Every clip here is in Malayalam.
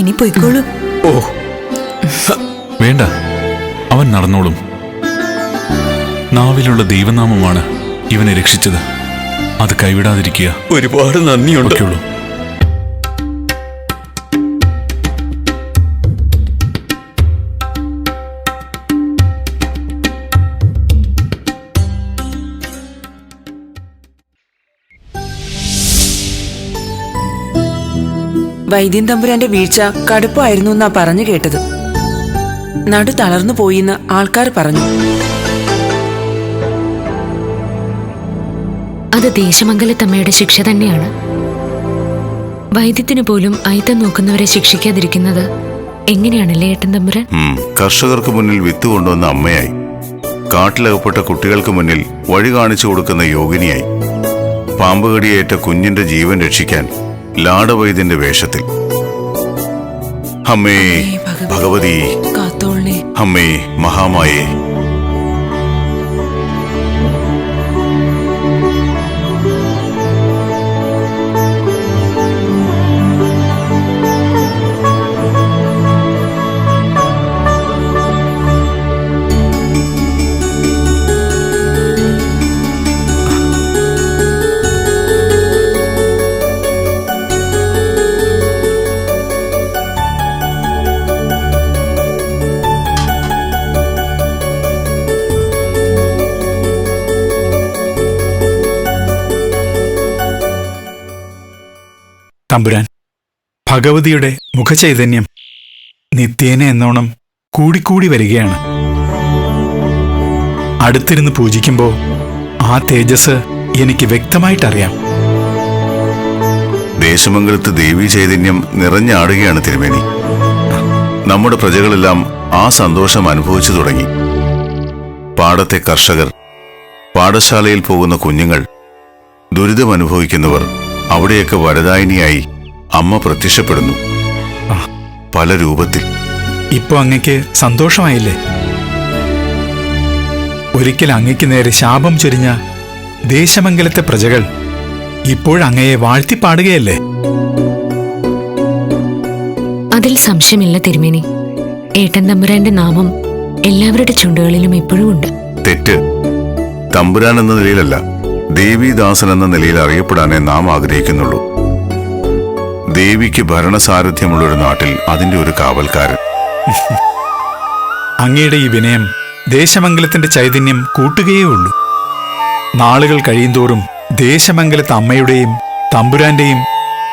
ഇനി പൊയ്ക്കോളൂ. ഓ. വേണ്ട. അവൻ നടന്നോളും. നാവിലുള്ള ദൈവനാമമാണ് ഇവനെ രക്ഷിച്ചത്. അത് കൈവിടാതിരിക്കുക. ഒരുപാട് നന്ദിയുണ്ട്. വൈദ്യൻ തമ്പുരാന്റെ വീഴ്ച കടുപ്പായിരുന്നു എന്നാ പറഞ്ഞു കേട്ടത്. നടു തളർന്നു പോയിന്ന് ആൾക്കാർ പറഞ്ഞു. അത് ദേശമംഗലത്തമ്മയുടെ ശിക്ഷ തന്നെയാണ്. വൈദ്യത്തിന് പോലും അയിത്തം നോക്കുന്നവരെ ശിക്ഷിക്കാതിരിക്കുന്നത് എങ്ങനെയാണല്ലേ ഏട്ടൻ തമ്പുരാൻ? കർഷകർക്ക് മുന്നിൽ വിത്ത് കൊണ്ടുവന്ന അമ്മയായി. കാട്ടിലകപ്പെട്ട കുട്ടികൾക്ക് മുന്നിൽ വഴി കാണിച്ചു കൊടുക്കുന്ന യോഗിനിയായി പാമ്പുകടിയേറ്റ കുഞ്ഞിന്റെ ജീവൻ രക്ഷിക്കാൻ ലാടവൈദ്യന്റെ വേഷത്തിൽ. അമ്മേ ഭഗവതി അമ്മേ മഹാമായേ. തമ്പുരാൻ. ഭഗവതിയുടെ മുഖചൈതന്യം നിത്യേന എന്നോണം കൂടിക്കൂടി വരികയാണ്. അടുത്തിരുന്ന് പൂജിക്കുമ്പോൾ ആ തേജസ് എനിക്ക് വ്യക്തമായിട്ടറിയാം. ദേശമംഗലത്ത് ദേവീ ചൈതന്യം നിറഞ്ഞാടുകയാണ് തിരുമേനി. നമ്മുടെ പ്രജകളെല്ലാം ആ സന്തോഷം അനുഭവിച്ചു തുടങ്ങി. പാടത്തെ കർഷകർ പാഠശാലയിൽ പോകുന്ന കുഞ്ഞുങ്ങൾ ദുരിതമനുഭവിക്കുന്നവർ അവിടെയൊക്കെ വരദായിനിയായി അമ്മ പ്രത്യക്ഷപ്പെടുന്നു. പല രൂപത്തിൽ. ഇപ്പൊ അങ്ങക്ക് സന്തോഷമായില്ലേ? ഒരിക്കൽ അങ്ങയ്ക്ക് നേരെ ശാപം ചൊരിഞ്ഞ ദേശമംഗലത്തെ പ്രജകൾ ഇപ്പോഴങ്ങയെ വാഴ്ത്തിപ്പാടുകയല്ലേ? അതിൽ സംശയമില്ല തിരുമേനി. ഏട്ടൻ തമ്പുരാന്റെ നാമം എല്ലാവരുടെ ചുണ്ടുകളിലും ഇപ്പോഴും ഉണ്ട്. തെറ്റ്. തമ്പുരാൻ എന്ന നിലയിലല്ല. ദേവീദാസൻ എന്ന നിലയിൽ അറിയപ്പെടാനേ നാം ആഗ്രഹിക്കുന്നുള്ളൂ. ദേവിക്ക് ഭരണസാരഥ്യമുള്ള ഒരു നാട്ടിൽ അതിന്റെ ഒരു കാവൽക്കാരൻ. അങ്ങയുടെ ഈ വിനയം ദേശമംഗലത്തിന്റെ ചൈതന്യം കൂട്ടുകയേ ഉള്ളൂ നാളുകൾ കഴിയുന്തോറും ദേശമംഗലത്തെ അമ്മയുടെയും തമ്പുരാന്റെയും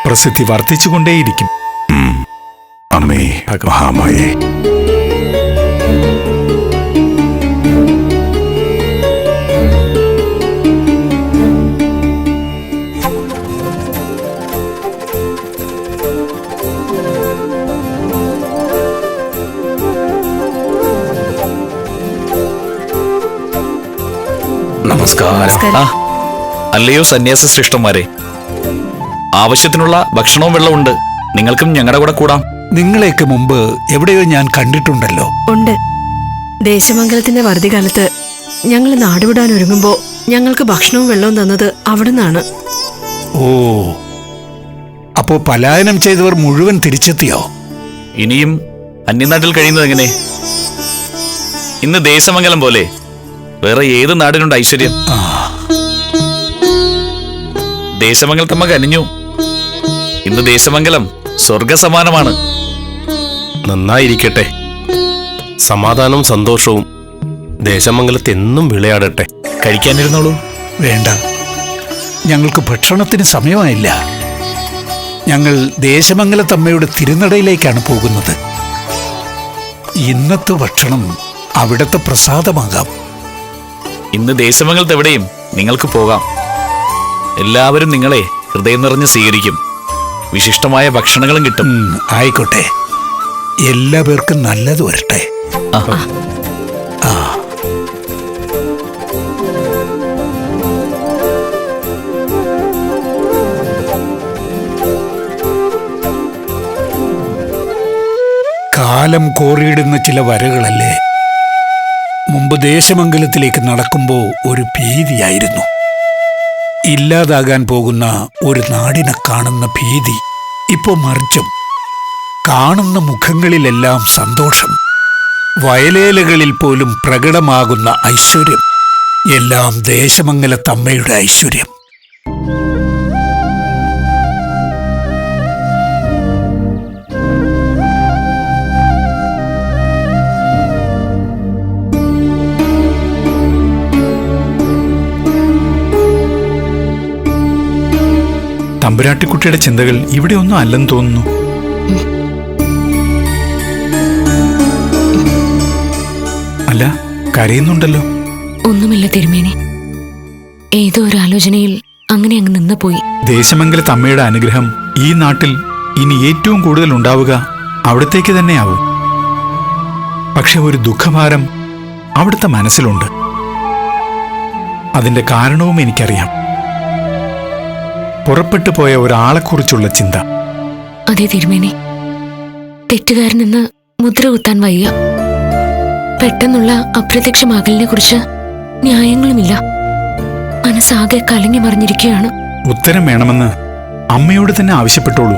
പ്രസിദ്ധി വർദ്ധിച്ചുകൊണ്ടേയിരിക്കും. അമ്മേ മഹാമായേ. നമസ്കാരം. ആ അല്ലയോ സന്യാസ ശ്രേഷ്ഠന്മാരെ. ആവശ്യത്തിനുള്ള ഭക്ഷണവും വെള്ളവും ഉണ്ട്. നിങ്ങൾക്കും ഞങ്ങളുടെ കൂടെ കൂടാം. നിങ്ങളെയൊക്കെ മുമ്പ് എവിടെയോ ഞാൻ കണ്ടിട്ടുണ്ടല്ലോ. ഉണ്ട്. ദേശമംഗലത്തിന്റെ വറുതികാലത്ത് ഞങ്ങൾ നാടുവിടാൻ ഒരുങ്ങുമ്പോ ഞങ്ങൾക്ക് ഭക്ഷണവും വെള്ളവും തന്നത് അവിടുന്നാണ്. ഓ അപ്പോ പലായനം ചെയ്തവർ മുഴുവൻ തിരിച്ചെത്തിയോ? ഇനിയും അന്യനാട്ടിൽ കഴിയുന്നത് എങ്ങനെ? ഇന്ന് ദേശമംഗലം പോലെ വേറെ ഏത് നാടിനുണ്ട് ഐശ്വര്യം? ദേശമംഗലത്തമ്മ കനിഞ്ഞു. ഇന്ന് ദേശമംഗലം സ്വർഗസമാനമാണ്. നന്നായിരിക്കട്ടെ. സമാധാനവും സന്തോഷവും ദേശമംഗലത്ത് എന്നും വിളയാടട്ടെ. കഴിക്കാനിരുന്നോളൂ. വേണ്ട. ഞങ്ങൾക്ക് ഭക്ഷണത്തിന് സമയമായില്ല. ഞങ്ങൾ ദേശമംഗലത്തമ്മയുടെ തിരുനടയിലേക്കാണ് പോകുന്നത്. ഇന്നത്തെ ഭക്ഷണം അവിടുത്തെ പ്രസാദമാകാം. ഇന്ന് ദേശമംഗലത്തെവിടെയും നിങ്ങൾക്ക് പോകാം. എല്ലാവരും നിങ്ങളെ ഹൃദയം നിറഞ്ഞ് സ്വീകരിക്കും. വിശിഷ്ടമായ ഭക്ഷണങ്ങളും കിട്ടും. ആയിക്കോട്ടെ. എല്ലാ പേർക്കും നല്ലത് വരട്ടെ. ആ. കാലം കോറിയിടുന്ന ചില വരകളല്ലേ? മുമ്പ് ദേശമംഗലത്തിലേക്ക് നടക്കുമ്പോൾ ഒരു ഭീതിയായിരുന്നു. ഇല്ലാതാകാൻ പോകുന്ന ഒരു നാടിനെ കാണുന്ന ഭീതി ഇപ്പോൾ മറിച്ചും കാണുന്ന മുഖങ്ങളിലെല്ലാം സന്തോഷം. വയലേലകളിൽ പോലും പ്രകടമാകുന്ന ഐശ്വര്യം. എല്ലാം ദേശമംഗലത്തമ്മയുടെ ഐശ്വര്യം. തമ്പുരാട്ടിക്കുട്ടിയുടെ ചിന്തകൾ ഇവിടെ ഒന്നും അല്ലെന്ന് തോന്നുന്നു. അല്ല കരയുന്നുണ്ടല്ലോ. ഒന്നുമില്ല തിരുമേനി. ഏതോ ഒരു ആലോചനയിൽ അങ്ങനെ അങ്ങ് നിന്ന് പോയി ദേശമംഗല അമ്മയുടെ അനുഗ്രഹം ഈ നാട്ടിൽ ഇനി ഏറ്റവും കൂടുതൽ ഉണ്ടാവുക അവിടത്തേക്ക് തന്നെയാവും. പക്ഷെ ഒരു ദുഃഖഭാരം അവിടുത്തെ മനസ്സിലുണ്ട്. അതിന്റെ കാരണവും എനിക്കറിയാം. പുറപ്പെട്ടു പോയ ഒരാളെക്കുറിച്ചുള്ള ചിന്ത. അതെ തിരുമേനി. തെറ്റുകാരനെന്ന് മുദ്ര കുത്താൻ വയ്യ. പെട്ടെന്നുള്ള അപ്രത്യക്ഷമാകലിനെ കുറിച്ച് ന്യായങ്ങളുമില്ല. മനസ്സാകെ കലങ്ങി മറിഞ്ഞിരിക്കുകയാണ്. ഉത്തരം വേണമെന്ന് അമ്മയോട് തന്നെ ആവശ്യപ്പെട്ടോളൂ.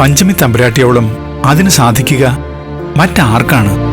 പഞ്ചമി തമ്പുരാട്ടിയോളം അതിന് സാധിക്കുക മറ്റാർക്കാണ്?